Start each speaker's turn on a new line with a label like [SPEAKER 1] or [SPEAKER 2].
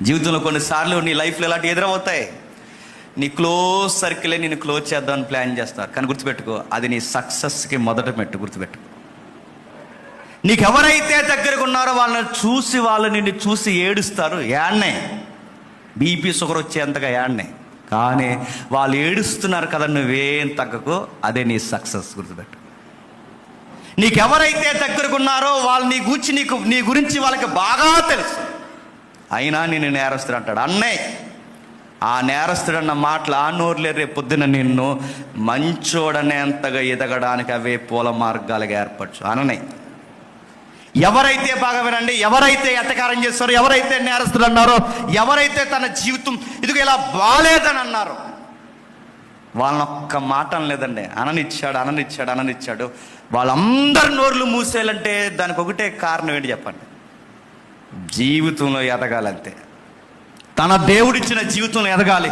[SPEAKER 1] జీవితంలో కొన్నిసార్లు నీ లైఫ్లో ఇలాంటి ఎదురవుతాయి? నీ క్లోజ్ సర్కిలే నేను క్లోజ్ చేద్దామని ప్లాన్ చేస్తారు కానీ గుర్తుపెట్టుకో అది నీ సక్సెస్కి మొదట మెట్టు గుర్తుపెట్టుకో. నీకు ఎవరైతే దగ్గరకు ఉన్నారో వాళ్ళని చూసి వాళ్ళు నిన్ను చూసి ఏడుస్తారు యాడ్నే బీపీ షుగర్ వచ్చేంతగా యాడ్నే కానీ వాళ్ళు ఏడుస్తున్నారు కదా నువ్వేం తగ్గకు అదే నీ సక్సెస్ గుర్తుపెట్టు నీకెవరైతే దగ్గరకు ఉన్నారో వాళ్ళు నీ గురించి నీకు నీ గురించి వాళ్ళకి బాగా తెలుసు. అయినా నేను నేరస్తుడు అంటాడు. అన్నే ఆ నేరస్తుడు అన్న మాటలు ఆ నోరులే రేపు పొద్దున నిన్ను మంచోడనేంతగా ఎదగడానికి అవే పూల మార్గాలుగా ఏర్పరచు అననే. ఎవరైతే బాగా వినండి ఎవరైతే ఎట్టకారం చేస్తారో ఎవరైతే నేరస్తులు అన్నారో ఎవరైతే తన జీవితం ఇదిగో ఇలా బాగాలేదని అన్నారో వాళ్ళని ఒక్క మాట అనలేదండి అననిచ్చాడు అననిచ్చాడు అననిచ్చాడు. వాళ్ళందరి నోర్లు మూసేయాలంటే దానికి ఒకటే కారణం ఏంటి చెప్పండి? జీవితంలో ఎదగాలంతే. తన దేవుడిచ్చిన జీవితంలో ఎదగాలి.